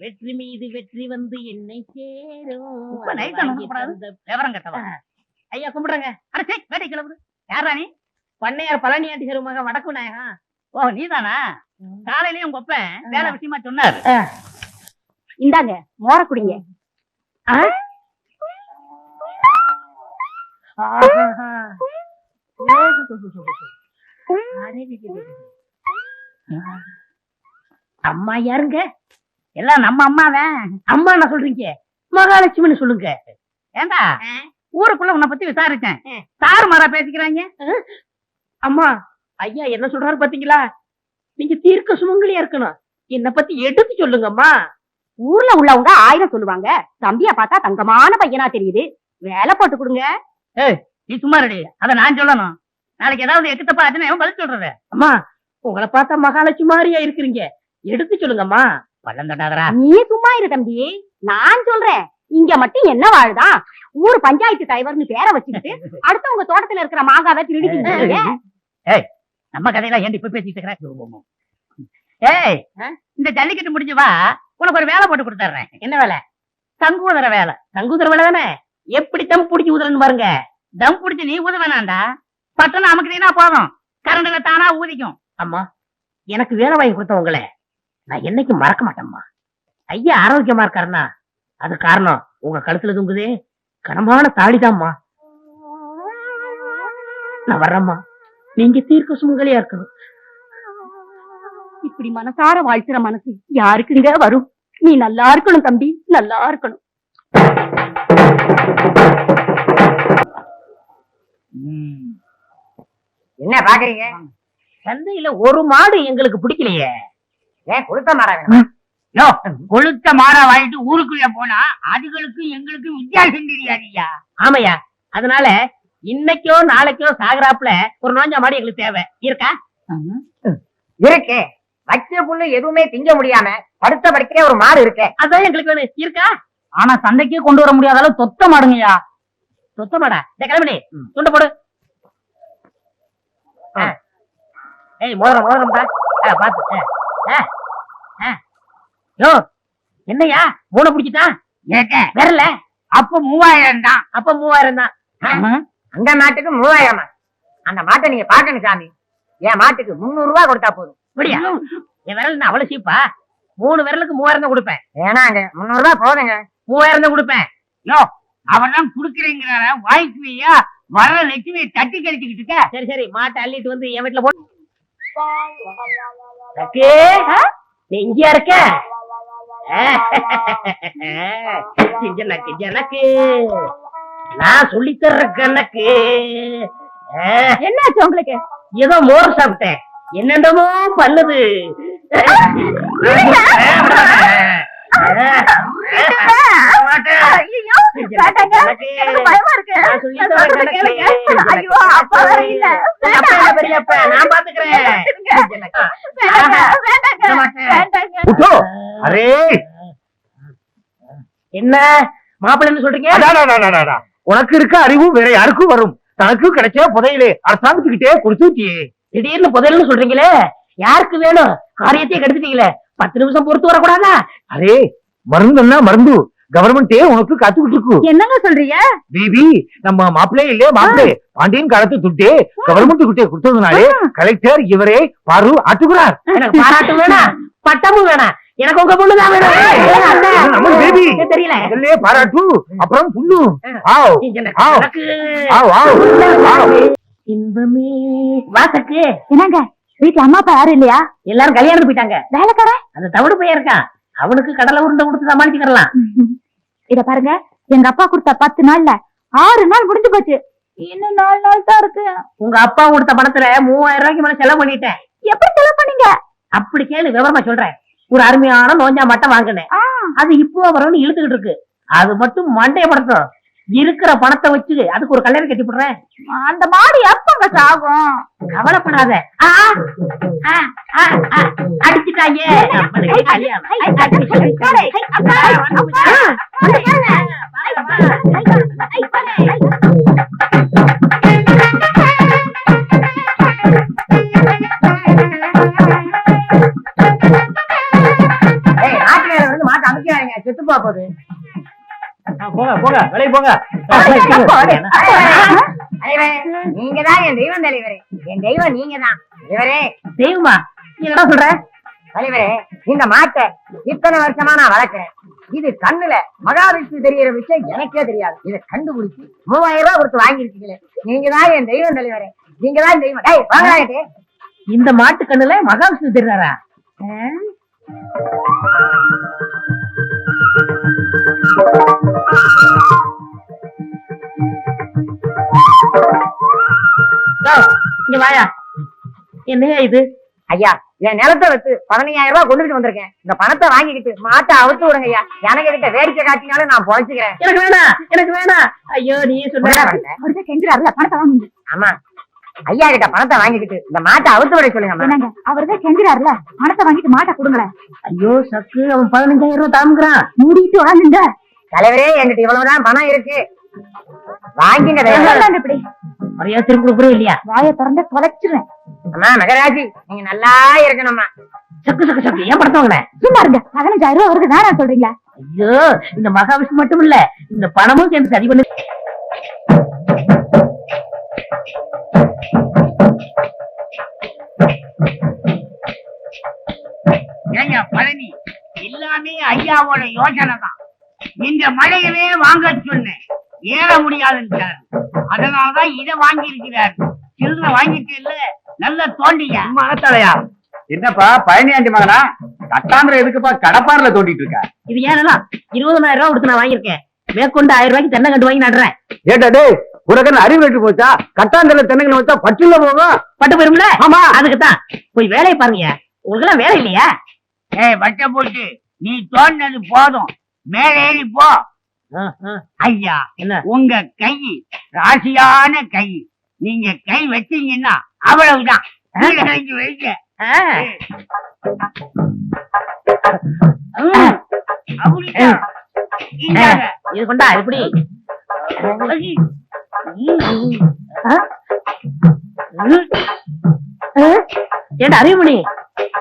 வெற்றி மீது வெற்றி வந்து என்னை சேரும். ஐயா கும்பிடுறேங்க. அட சே வேட்டை கிளம்புது. யாரா நீ? பண்ணையார் பழனி ஆண்டி வடக்கு விநாயகம் ஓ நீதானா? காலையிலயும் உங்க வேலை விஷயமா சொன்னாரு. இந்தாங்க மோர குடிங்க. ஆஹா. அம்மா யாருங்க? எல்லாம் நம்ம அம்மாதான் அம்மா என்ன சொல்றீங்க? மகாலட்சுமின்னு சொல்லுங்க. ஏண்டா? ஊருக்குள்ள உன்னை பத்தி விசாரிச்சேன். சாரு மாறா பேசிக்கிறாங்க. அம்மா ஐயா என்ன சொல்றாரு பாத்தீங்களா? நீங்க தீர்க்க சுமங்கலியா இருக்கணும். என்ன பத்தி எடுத்து சொல்லுங்கம்மா. ஊர்ல உள்ளவங்க ஆயிரம் சொல்லுவாங்க. தம்பிய பார்த்தா தங்கமான பையனா தெரியுது. வேலை போட்டு கொடுங்க. நீ சும்மா ரெடி அத நான் சொல்லணும். நாளைக்கு ஏதாவது எக்கு தப்பா எவன் பதில் சொல்றது. அம்மா உங்களை பார்த்தா மகாலட்சுமி மாதிரியா இருக்கிறீங்க. எடுத்து சொல்லுங்கம்மா. பள்ளம் தட்டாதரா நீ சும்மா இரு தம்பி. நான் சொல்றேன். இங்க மட்டும் என்ன வாழுதா? ஊர் பஞ்சாயத்து தலைவர்னு பேரை வச்சுக்கிட்டு அடுத்தவங்க தோட்டத்துல இருக்கிற மாங்காவை திருடிக்கிட்டு நம்ம கதையெல்லாம் ஏன் இப்ப பேசிட்டு இருக்கிறேன் ஏய் இந்த ஜல்லிக்கட்டு முடிஞ்சு வா. உனக்கு ஒரு வேலை போட்டு கொடுத்துறேன் என்ன வேலை? தங்குவதற வேலை. தங்குதர வேலை தானே? எப்படி தம் பிடிச்சி ஊதுறன்னு பாருங்க. தம் புடிச்சு நீ ஊத வேணாண்டா பட்டணம் அமுக்கிட்டீங்கன்னா போதும். கரண்ட்ல தானா ஊதிக்கும். அம்மா எனக்கு வேலை வாங்கி கொடுத்தவங்கள. நான் என்னைக்கு மறக்க மாட்டேம்மா. ஐயா ஆரோக்கியமா இருக்காருன்னா அது காரணம் உங்க கழுத்துல தொங்குதே. கனமான தாடிதாம்மா. நான் வர்றேம்மா. நீங்க தீர்க்க சுமங்கலியா இருக்கணும். இப்படி மனசார வாழ்த்துற மனசு யாருக்குங்க வரும்? நீ நல்லா இருக்கணும் தம்பி நல்லா இருக்கணும். என்ன பாக்குறீங்க? சந்தையில ஒரு மாடு எங்களுக்கு பிடிக்கலையே. ஏன் கொடுத்த மாடா யோ கொளுத்த மாறா வாங்கிட்டு ஊருக்குள்ள போனா அதுகளுக்கு எங்களுக்கு வித்தியாசம் தெரியாதுயா? ஆமையா அதனால இன்னைக்கோ நாளைக்கோ சாகராப்புல ஒரு நோஞ்சா மாடு எங்களுக்கு தேவை. இருக்கா? இருக்கு. வச்ச புல்லு எதுவுமே திங்க முடியாம படுத்த படுக்கே ஒரு மாடு இருக்கு. அதான் எங்களுக்கு வேணும். இருக்கா? ஆனா சந்தைக்கே கொண்டு வர முடியாத அளவு தொத்த மாடுங்கய்யா. சொத்த மாடா? இந்த கிளம்பி துண்ட போடு. ஏய் மோதிரம் மோதிரம்டா ஆ, பாத்து. யோ என்னய்யா மூணை பிடிச்சிட்டான் ஏக்க வரல. அப்ப மூவாயிரம் தான். அப்ப மூவாயிரம் தான். அந்த மாட்டுக்கு மூவாயிரமா? அந்த மாட்டை நீங்க பாக்கணும் சாமி. என் மாட்டுக்கு முந்நூறு ரூபாய் கொடுத்தா போதும். இப்படியா என் விரல் நான் அவ்வளவு சீப்பா? மூணு விரலுக்கு மூவாயிரம் தான் கொடுப்பேன். ஏன்னாங்க முந்நூறு ரூபாய் போதுங்க. மூவாயிரம் தான் கொடுப்பேன். யோ அவன் குடுக்கறேங்கிறார? வாய்க்குவியா வர லட்சுமியை தட்டி கழிச்சுக்கிட்டு இருக்க? சரி சரி. மாட்டை அள்ளிட்டு வந்து என் வீட்டுல போட்டு நீ இங்கேயா இருக்க? கிஞ்ச நக்கு ஜனக்கு நான் சொல்லி தர்ற கணக்கு என்னாச்சு உங்களுக்கு? ஏதோ மோர் சாப்பிட்டேன். என்னென்னமோ பண்ணுது. எனக்கு பயமா இருக்கு. ஐயோ அப்பா வேற இல்ல. பெரியப்பா, நான் பாத்துக்கிறேன். அரே. என்ன? மாப்பிள்ளைன்னு சொல்றீங்க. உனக்கு இருக்க அறிவு வேற யாருக்கும் வரும். தனக்கு கிடைச்ச புதையிலே. அரசாங்கத்துக்கிட்டே கொடுத்துட்டியே. திடீர்னு புதையல்னு சொல்றீங்களே. யாருக்கு வேணும்? காரியத்தையே கெடுத்துட்டீங்களே. பத்து நிமிஷம் பொறுத்து வரக்கூடாதா? அரே மருந்துன்னா மருந்து. கவர்மெண்டே உனக்கு காத்துக்கிட்டு இருக்கு என்னங்க சொல்றீங்க? பேபி நம்ம மாப்பிள்ளை இல்லையே மாப்பிள்ளை. பாண்டியன் காலத்து துட்டே கவர்மெண்ட் கிட்டே கொடுத்ததுனாலே கலெக்டர் இவரே பாரு ஆட்டுகிறார் எனக்கு பாராட்டு வேணாம் பட்டமும் வேணாம் எனக்கு உங்க பொண்ணுதான் வேணும். இது நம்ம பேபி தெரியல. முதல்ல பாராட்டு அப்புறம் புல்லு ஆவ். எனக்கு ஆவ். ஆவ் இன்பமே. வாசக்கு என்னங்க? வீட்டுல அம்மா அப்பா யாரும் இல்லையா? எல்லாரும் கல்யாணத்துக்கு போயிட்டாங்க. வேலைக்காரன்? அந்த தவிடு பையன் இருக்கான். அவனுக்கு கடலை உருண்டை கொடுத்து சமாளிச்சுக்கலாம் இத பாருங்க எங்க அப்பா கொடுத்த பத்து நாள்ல ஆறு நாள் முடிஞ்சு போச்சு. இன்னும் நாலு நாள் தான் இருக்கு. உங்க அப்பா கொடுத்த பணத்துல மூவாயிரம் ரூபாய்க்கு மேல செலவு பண்ணிட்டேன். எப்படி செலவு பண்ணீங்க? அப்படி கேளு விவரமா சொல்றேன். ஒரு அருமையான நோஞ்சா மட்டும் வாங்கினேன். அது இப்போ வரும்னு இழுத்துக்கிட்டு இருக்கு. அது மட்டும் மண்டைய படுத்தும் இருக்கிற பணத்தை வச்சு அதுக்கு ஒரு கல்யாணம் கட்டி போடுறேன் அந்த மாடு எப்பங்க சாகும் கவலைப்படாத அடிச்சுட்டாங்க கல்யாணம். போங்க வெளியே போங்க. நீங்க தான் என் தெய்வம் தலைவரே. என் தெய்வம் நீங்க தான் தலைவரே. தெய்வமா? என்னடா சொல்ற? தலைவரே இந்த மாட்டை இத்தனை வருஷமா நான் வளர்க்கிறேன். இது கண்ணுல மகாவிஷ்ணு தெரியற விஷயம் எனக்கே தெரியாது. இதை கண்டுபிடிச்சு மூவாயிரம் ரூபாய் கொடுத்து வாங்கிருக்கீங்களே நீங்க தான் என் தெய்வம் தலைவரே. நீங்க தான் தெய்வம். டேய் வாங்கலாட்டு இந்த மாட்டு கண்ணுல மகாவிஷ்ணு தெரியாரா இங்க வாயா. என்னையா இது? ஐயா என் நிலத்தை வச்சு பதினையாயிரம் ரூபாய் கொண்டுட்டு வந்திருக்கேன். இந்த பணத்தை வாங்கிக்கிட்டு மாட்டை அவுத்து விடுங்க ஐயா. எனக்கு கிட்ட வேடிக்கை காட்டினாலும் நான் பொழைச்சுக்கிறேன். எனக்கு வேணாம் எனக்கு வேணாம் ஐயோ அவர்தான் செஞ்சிடாருல பணத்தை வாங்குங்க ஆமா. ஐயா கிட்ட பணத்தை வாங்கிக்கிட்டு இந்த மாட்டை அவுத்து விட சொல்லுங்க அவர்தான் செஞ்சிடாருல பணத்தை வாங்கிட்டு மாட்டை கொடுங்களேன். ஐயோ சக்கு அவன் பதினஞ்சாயிரம் ரூபாய் தாமுக்குறான் மூடிட்டு வாங்குங்க தலைவரே என்கிட்ட இவ்வளவுதான் பணம் இருக்கு. வாங்கிங்க மரியாதை திரும்ப கொடுக்குறோம் இல்லையா? வாயை திறந்து தொலைச்சிருவேன். அம்மா மகராஜி நீங்க நல்லா இருக்கணும்மா. சக்கு சக்கு சக்கு. ஏன் படத்த வாங்கினேன் சும்மா இருங்க. பதினஞ்சாயிரம் ரூபாய் அவருக்கு வேணாம் சொல்றீங்களா ஐயோ இந்த மகாவிஷ்ணு மட்டும் இல்ல இந்த பணமும் சேர்ந்து சரி பண்ணு. ஏங்க பழனி எல்லாமே ஐயாவோட யோசனை தான் இந்த மலையவே வாங்க சொன்னேன். ஏற முடியாதுன்றார். அதனாலதான் இதை வாங்கி இருக்கிறார் சில்லற வாங்கிட்டு இல்ல நல்ல மனத்தலையா என்னப்பா பழனியாண்டி மகனா? கட்டாந்திர எதுக்குப்பா கடப்பாரில தோண்டிட்டு இருக்க? இது ஏனெல்லாம் இருபதனாயிரம் ரூபாய் கொடுத்து நான் வாங்கியிருக்கேன். மேற்கொண்டு ஆயிரம் ரூபாய்க்கு தென்னை கண்டு வாங்கி நடுறேன். ஏட்டா டேய் உனக்கு அறிவு வெட்டு போச்சா? கட்டாந்திர தென்னங்கன்னு வச்சா பச்சுல போகும். பட்டு போயிரும்ல? ஆமா. அதுக்கு தான் போய் வேலையை பாருங்க. உங்களுக்கு எல்லாம் வேலை இல்லையா? ஏய் வட்ட போட்டு நீ தோண்டினது போதும். மேல ஏறி போ. ஐயா என்ன? உங்க கை ராசியான கை. நீங்க கை வச்சீங்கன்னா அவ்வளவுதான். இந்தாங்க. இது கொண்டா எப்படி ஏண்டா அறிவுமணி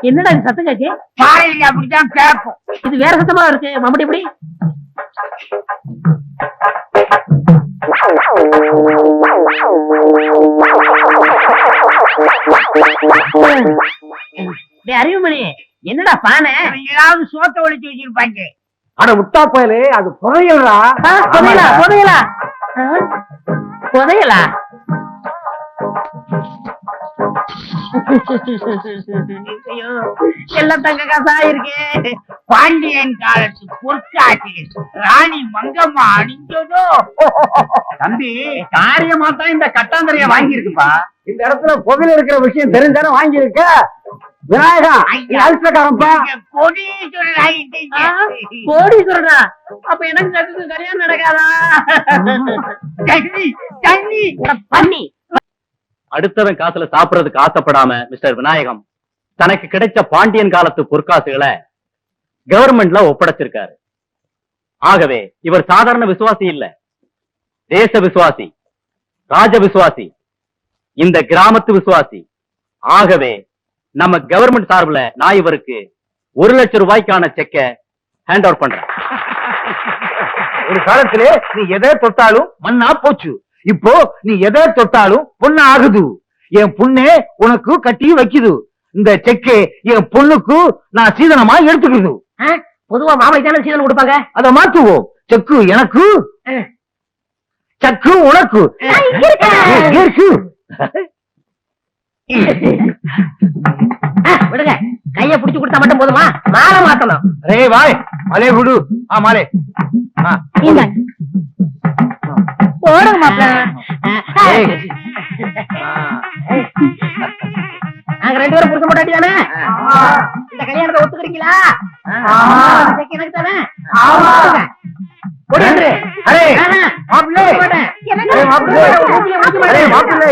என்னடா இது சத்தம் கேக்கு பாறையில அப்படித்தான் கேட்கும். இது வேற சத்தமா இருக்கு? மம்படி எப்படி அறிவுமணி என்னடா பானை? ஏதாவது சோத்த ஒழிச்சு வச்சிருப்பாங்க. அட முட்டா பயலே அது புதையலா புதையலா? புதையலா? ஐயோ எல்லாம் தங்க காசா இருக்கே. பாண்டியன் காலத்து பொற்காட்சியில் ராணி மங்கம்மா அணிஞ்சதோ? தம்பி காரியமா தான் இந்த கட்டாந்தரைய வாங்கி இருக்குப்பா இந்த இடத்துல புகையில இருக்கிற விஷயம் தெரிஞ்சானே வாங்கி இருக்க விநாயகா. கோடீஸ்வரனா அப்ப எனக்கு கல்யாணம் நடக்காதா? தண்ணி தண்ணி. பண்ணி அடுத்தவன் காசுல சாப்பிடறதுக்கு ஆசைப்படாம மிஸ்டர் விநாயகம் தனக்கு கிடைச்ச பாண்டியன் காலத்து பொற்காசுகளை கவர்மெண்ட்ல ஒப்படைச்சிருக்காரு. ஆகவே இவர் சாதாரண விசுவாசி இல்ல. தேச விசுவாசி ராஜ விசுவாசி இந்த கிராமத்து விசுவாசி. ஆகவே நம்ம கவர்மெண்ட் சார்புல நான் இவருக்கு ஒரு லட்சம் ரூபாய்க்கான செக்க ஹேண்ட் அவுட் பண்றேன். ஒரு காலத்திலே நீ எதை தொட்டாலும் மண்ணா போச்சு. இப்போ நீ எதை தொட்டாலும் பொண்ணு ஆகுது. என் பொண்ணே உனக்கு கட்டி வைக்குது. இந்த செக்கு என் பொண்ணுக்கு நான் சீதனமா எடுத்துக்குது பொதுவா மாமலை தானே சீதனம் கொடுப்பாங்க? அத மாத்துவோம் செக்கு எனக்கு. சக்கு உனக்கு. விடுங்க. கைய புடிச்சு கொடுத்தா மட்டும் போதுமா? மாலை மாத்தணும். ரே வாய். மலே விடு. ஆ மாலே. போடுங்க மாப்பிள்ள ஏய். நாங்க ரெண்டு பேரும் புருஷன் போட்டாட்டி தானே? இந்த கல்யாணத்தை ஒத்துக்கிறீங்களா? எனக்கு ஆஹா. மாப்பிள்ளை. மாப்பிள்ளை. மாப்பிள்ளை.